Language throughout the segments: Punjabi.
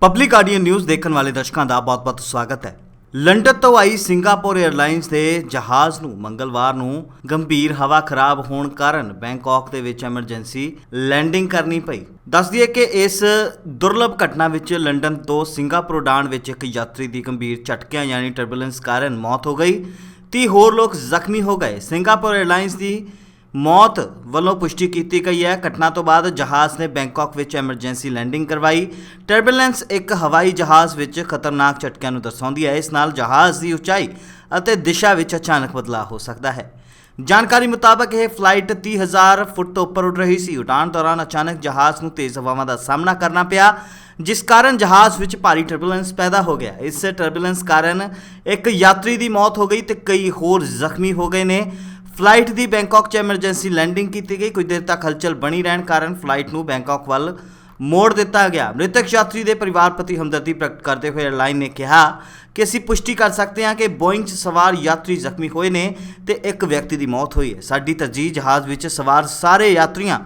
ਪਬਲਿਕ ਆਡੀਅਨ ਨਿਊਜ਼ ਦੇਖਣ ਵਾਲੇ ਦਰਸ਼ਕਾਂ ਦਾ ਬਹੁਤ-ਬਹੁਤ ਸਵਾਗਤ ਹੈ। ਲੰਡਨ ਤੋਂ ਆਈ ਸਿੰਗਾਪੁਰ 에ਅਰਲਾਈਨਸ ਦੇ ਜਹਾਜ਼ ਨੂੰ ਮੰਗਲਵਾਰ ਨੂੰ ਗੰਭੀਰ ਹਵਾ ਖਰਾਬ ਹੋਣ ਕਾਰਨ ਬੈਂਕਾਕ ਦੇ ਵਿੱਚ ਐਮਰਜੈਂਸੀ ਲੈਂਡਿੰਗ ਕਰਨੀ ਪਈ। ਦੱਸ ਦਈਏ ਕਿ ਇਸ ਦੁਰਲਭ ਘਟਨਾ ਵਿੱਚ ਲੰਡਨ ਤੋਂ ਸਿੰਗਾਪੁਰ ਉਡਾਣ ਵਿੱਚ ਇੱਕ ਯਾਤਰੀ ਦੀ ਗੰਭੀਰ ਝਟਕਿਆਂ ਯਾਨੀ ਟਰਬੂਲੈਂਸ ਕਾਰਨ ਮੌਤ ਹੋ ਗਈ। 30 ਹੋਰ ਲੋਕ ਜ਼ਖਮੀ ਹੋ ਗਏ। ਸਿੰਗਾਪੁਰ 에ਅਰਲਾਈਨਸ ਦੀ ਮੌਤ ਵੱਲੋਂ ਪੁਸ਼ਟੀ ਕੀਤੀ ਗਈ ਹੈ। ਘਟਨਾ ਤੋਂ ਬਾਅਦ ਜਹਾਜ਼ ਨੇ ਬੈਂਕਾਕ ਵਿੱਚ ਐਮਰਜੈਂਸੀ ਲੈਂਡਿੰਗ ਕਰਵਾਈ। ਟਰਬੂਲੈਂਸ ਇੱਕ ਹਵਾਈ ਜਹਾਜ਼ ਵਿੱਚ ਖਤਰਨਾਕ ਝਟਕਿਆਂ ਨੂੰ ਦਰਸਾਉਂਦੀ ਹੈ। ਇਸ ਨਾਲ ਜਹਾਜ਼ ਦੀ ਉਚਾਈ ਅਤੇ ਦਿਸ਼ਾ ਵਿੱਚ ਅਚਾਨਕ ਬਦਲਾਅ ਹੋ ਸਕਦਾ ਹੈ। ਜਾਣਕਾਰੀ ਮੁਤਾਬਕ ਇਹ ਫਲਾਈਟ 30000 ਫੁੱਟ ਤੋਂ ਉੱਪਰ ਉੱਡ ਰਹੀ ਸੀ। ਉਡਾਣ ਦੌਰਾਨ ਅਚਾਨਕ ਜਹਾਜ਼ ਨੂੰ ਤੇਜ਼ ਹਵਾਵਾਂ ਦਾ ਸਾਹਮਣਾ ਕਰਨਾ ਪਿਆ, ਜਿਸ ਕਾਰਨ ਜਹਾਜ਼ ਵਿੱਚ ਭਾਰੀ ਟਰਬੂਲੈਂਸ ਪੈਦਾ ਹੋ ਗਿਆ। ਇਸ ਟਰਬੂਲੈਂਸ ਕਾਰਨ ਇੱਕ ਯਾਤਰੀ ਦੀ ਮੌਤ ਹੋ ਗਈ ਤੇ ਕਈ ਹੋਰ ਜ਼ਖਮੀ ਹੋ ਗਏ ਨੇ। ਫਲਾਈਟ ਦੀ ਬੈਂਕਾਕ 'ਚ ਐਮਰਜੈਂਸੀ ਲੈਂਡਿੰਗ ਕੀਤੀ ਗਈ। ਕੁਝ ਦੇਰ ਤੱਕ ਹਲਚਲ ਬਣੀ ਰਹਿਣ ਕਾਰਨ ਫਲਾਈਟ ਨੂੰ ਬੈਂਕਾਕ ਵੱਲ ਮੋੜ ਦਿੱਤਾ ਗਿਆ। ਮ੍ਰਿਤਕ ਯਾਤਰੀ ਦੇ ਪਰਿਵਾਰ ਪ੍ਰਤੀ ਹਮਦਰਦੀ ਪ੍ਰਗਟ ਕਰਦੇ ਹੋਏ ਏਅਰਲਾਈਨ ਨੇ ਕਿਹਾ ਕਿ ਅਸੀਂ ਪੁਸ਼ਟੀ ਕਰ ਸਕਦੇ ਹਾਂ ਕਿ ਬੋਇੰਗ 'ਚ ਸਵਾਰ ਯਾਤਰੀ ਜ਼ਖਮੀ ਹੋਏ ਨੇ ਤੇ ਇੱਕ ਵਿਅਕਤੀ ਦੀ ਮੌਤ ਹੋਈ ਹੈ। ਸਾਡੀ ਤਰਜੀਹ ਜਹਾਜ਼ ਵਿੱਚ ਸਵਾਰ ਸਾਰੇ ਯਾਤਰੀਆਂ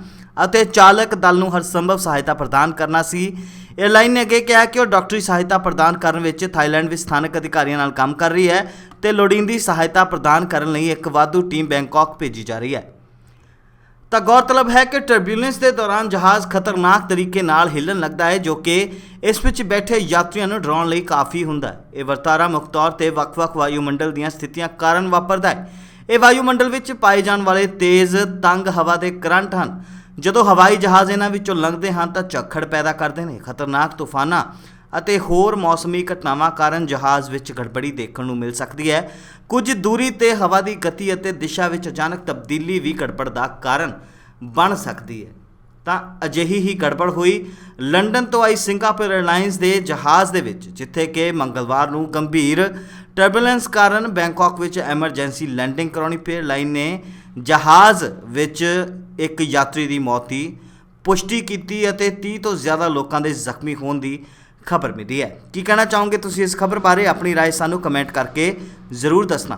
ਅਤੇ ਚਾਲਕ ਦਲ ਨੂੰ ਹਰ ਸੰਭਵ ਸਹਾਇਤਾ ਪ੍ਰਦਾਨ ਕਰਨਾ ਸੀ। ਏਅਰਲਾਈਨ ਨੇ ਅੱਗੇ ਕਿਹਾ ਕਿ ਉਹ ਡਾਕਟਰੀ ਸਹਾਇਤਾ ਪ੍ਰਦਾਨ ਕਰਨ ਵਿੱਚ ਥਾਈਲੈਂਡ ਵਿੱਚ ਸਥਾਨਕ ਅਧਿਕਾਰੀਆਂ ਨਾਲ ਕੰਮ ਕਰ ਰਹੀ ਹੈ ਤੇ ਲੋੜੀਂਦੀ ਸਹਾਇਤਾ ਪ੍ਰਦਾਨ ਕਰਨ ਲਈ ਇੱਕ ਵਾਧੂ ਟੀਮ ਬੈਂਕਾਕ ਭੇਜੀ ਜਾ ਰਹੀ ਹੈ। ਤਾਂ ਗੌਰਤਲਬ ਹੈ ਕਿ ਟਰਬੂਲੈਂਸ ਦੇ ਦੌਰਾਨ ਜਹਾਜ਼ ਖਤਰਨਾਕ ਤਰੀਕੇ ਨਾਲ ਹਿੱਲਣ ਲੱਗਦਾ ਹੈ, ਜੋ ਕਿ ਇਸ ਵਿੱਚ ਬੈਠੇ ਯਾਤਰੀਆਂ ਨੂੰ ਡਰਾਉਣ ਲਈ ਕਾਫੀ ਹੁੰਦਾ ਹੈ। ਇਹ ਵਰਤਾਰਾ ਮੁੱਖ ਤੌਰ ਤੇ ਵੱਖ-ਵੱਖ ਵਾਯੂਮੰਡਲ ਦੀਆਂ ਸਥਿਤੀਆਂ ਕਾਰਨ ਵਾਪਰਦਾ ਹੈ। ਇਹ ਵਾਯੂਮੰਡਲ ਵਿੱਚ ਪਾਏ ਜਾਣ ਵਾਲੇ ਤੇਜ਼, ਤੰਗ ਹਵਾ ਦੇ ਕਰੰਟ ਹਨ। ਜਦੋਂ ਹਵਾਈ ਜਹਾਜ਼ ਇਹਨਾਂ ਵਿੱਚੋਂ ਲੰਘਦੇ ਹਨ ਤਾਂ ਝੱਖੜ ਪੈਦਾ ਕਰਦੇ ਨੇ, ਖਤਰਨਾਕ ਤੂਫਾਨਾਂ ਅਤੇ ਹੋਰ ਮੌਸਮੀ ਘਟਨਾਵਾਂ ਕਾਰਨ ਜਹਾਜ਼ ਵਿੱਚ ਗੜਬੜੀ ਦੇਖਣ ਨੂੰ ਮਿਲ ਸਕਦੀ ਹੈ। ਕੁਝ ਦੂਰੀ ਤੇ ਹਵਾ ਦੀ ਗਤੀ ਅਤੇ ਦਿਸ਼ਾ ਵਿੱਚ ਅਚਾਨਕ ਤਬਦੀਲੀ ਵੀ ਗੜਬੜ ਦਾ ਕਾਰਨ ਬਣ ਸਕਦੀ ਹੈ। ਤਾਂ ਅਜਿਹੀ ਹੀ ਗੜਬੜ ਹੋਈ ਲੰਡਨ ਤੋਂ ਆਈ ਸਿੰਗਾਪੁਰ 에ਅਰਲਾਈਨਸ ਦੇ ਜਹਾਜ਼ ਦੇ ਵਿੱਚ, ਜਿੱਥੇ ਕਿ ਮੰਗਲਵਾਰ ਨੂੰ ਗੰਭੀਰ ਟਰਬੂਲੈਂਸ ਕਾਰਨ ਬੈਂਕਾਕ ਵਿੱਚ ਐਮਰਜੈਂਸੀ ਲੈਂਡਿੰਗ ਕਰਾਉਣੀ ਪਈ ਲਾਈਨ ਨੇ ਜਹਾਜ਼ ਵਿੱਚ ਇੱਕ ਯਾਤਰੀ ਦੀ ਮੌਤ ਦੀ ਪੁਸ਼ਟੀ ਕੀਤੀ ਅਤੇ 30 ਤੋਂ ਜ਼ਿਆਦਾ ਲੋਕਾਂ ਦੇ ਜ਼ਖਮੀ ਹੋਣ ਦੀ ਖਬਰ ਮਿਲੀ ਹੈ ਕੀ ਕਹਿਣਾ ਚਾਹੋਗੇ ਤੁਸੀਂ ਇਸ ਖਬਰ ਬਾਰੇ ਆਪਣੀ رائے ਸਾਨੂੰ ਕਮੈਂਟ ਕਰਕੇ ਜ਼ਰੂਰ ਦੱਸਣਾ